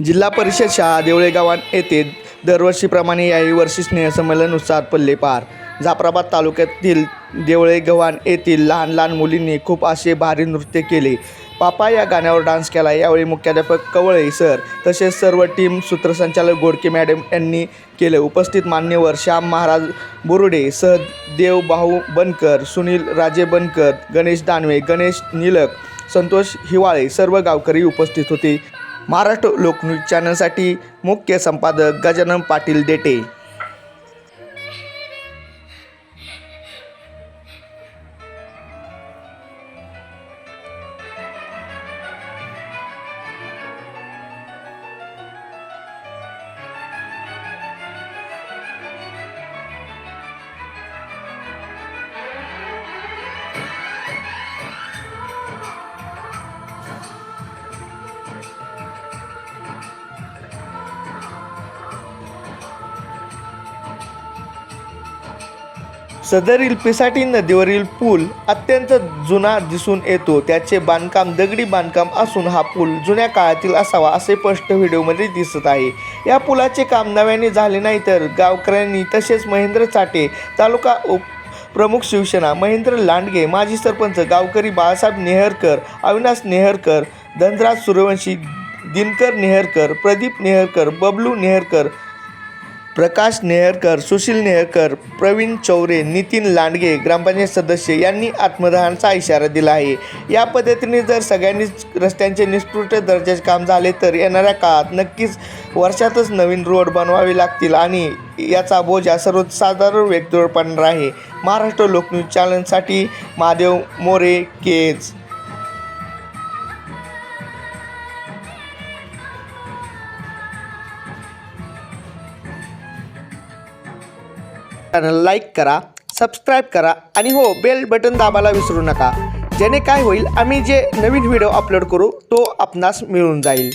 जिल्हा परिषद शाळा देवळे गावात येथे दरवर्षीप्रमाणे याही वर्षी स्नेहसंमेलन उत्साहात पडले पार. जाफराबाद तालुक्यातील देवळे गव्हाण येथील लहान लहान मुलींनी खूप असे भारी नृत्य केले. पापा या गाण्यावर डान्स केला. यावेळी मुख्याध्यापक कवळे सर तसेच सर्व टीम सूत्रसंचालक गोडके मॅडम यांनी केले. उपस्थित मान्यवर श्याम महाराज बोरुडे सहदेव भाऊ बनकर सुनील राजे बनकर गणेश दानवे गणेश निलक संतोष हिवाळे सर्व गावकरी उपस्थित होते. महाराष्ट्र लोकन्यूज चॅनलसाठी मुख्य संपादक गजानन पाटील देटे. सदरील पिसाटी नदीवरील पूल अत्यंत जुना दिसून येतो. त्याचे बांधकाम दगडी बांधकाम असून हा पूल जुन्या काळातील असावा असे स्पष्ट व्हिडिओमध्ये दिसत आहे. या पुलाचे काम नव्याने झाले नाही तर गावकऱ्यांनी तसेच महेंद्र चाटे तालुका उप प्रमुख शिवसेना महेंद्र लांडगे माजी सरपंच गावकरी बाळासाहेब नेहरकर अविनाश नेहरकर धनराज सूर्यवंशी दिनकर नेहरकर प्रदीप नेहरकर बबलू नेहरकर प्रकाश नेहरकर सुशील नेहरकर प्रवीण चौरे नितीन लांडगे ग्रामपंचायत सदस्य यांनी आत्मदहनाचा इशारा दिला आहे. या पद्धतीने जर सगळ्यांनीच रस्त्यांचे निष्कृष्ट दर्जाचे काम झाले तर येणाऱ्या काळात नक्कीच वर्षातच नवीन रोड बनवावे लागतील आणि याचा बोजा सर्वसाधारण व्यक्तीवर पडणार आहे. महाराष्ट्र लोकन्यूज चॅनलसाठी महादेव मोरे केज. चॅनल लाईक करा सबस्क्राईब करा आणि हो बेल बटन दाबायला विसरू नका. जेणे काय होईल आम्ही जे नवीन व्हिडिओ अपलोड करू तो आपणास मिळून जाईल.